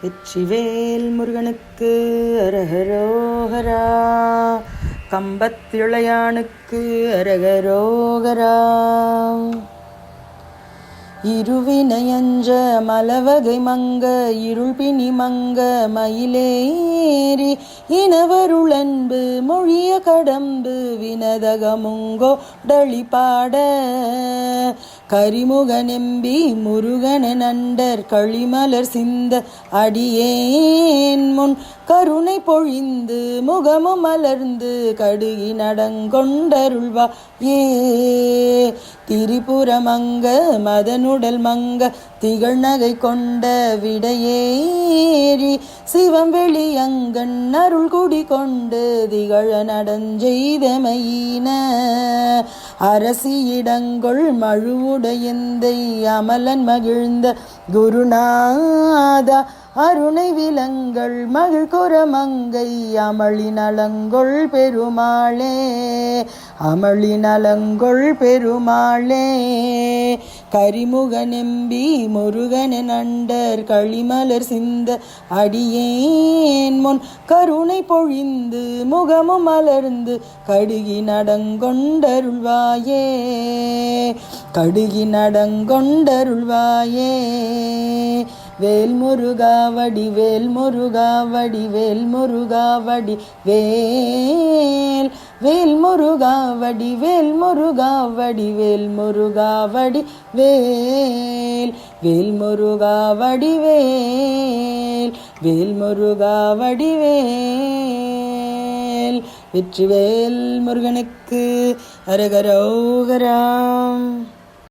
வெற்றிவேல் முருகனுக்கு அரகரோகரா கம்பத்திளையானுக்கு அரகரோகரா இருவினையஞ்ச மலவகை மங்க இருள்பிணி மங்க மயிலேறி இனவருளன்பு மொழிய கடம்பு வினதகமுங்கோ டளிப்பாட கரிமுக நெம்பி முருகன நண்டர் களிமலர் சிந்த அடியேன் முன் கருணை பொழிந்து முகமும் மலர்ந்து கடுகி நடங்கொண்டருள்வா ஏ திரிபுரமங்க மதனுடல் மங்க திகழ் நகை கொண்ட விடையேறி சிவம் வெளியங்கண் அருள் குடி கொண்டு திகழ நடஞ்செய்தமையின அரசியிடங்கொள் மழுவுடையந்தை அமலன் மகிழ்ந்த குருநாதா அருணை விலங்கள் மகிழ் குரமங்கை அமளி நலங்கொள் பெருமாளே. அமளி நலங்கொள் பெருமாளே. கரிமுக நெம்பி முருகன நண்டர் களிமலர் சிந்த அடியேன் முன். கருணை பொழிந்து முகமும் மலர்ந்து கடுகி நடங்கொண்டருள்வாயே கடுகி நடங்கொண்டருள்வாயே வேல் முருகாவடி வேல் முருகாவடி வேல் முருகாவடி வேல் வேல் முருகாவடி வேல் முருகாவடி வேல் முருகாவடி வேல் வேல் முருகாவடி வேல் வேல் முருகா வேல். வெற்றிவேல் முருகனுக்கு அரகரோகராம்.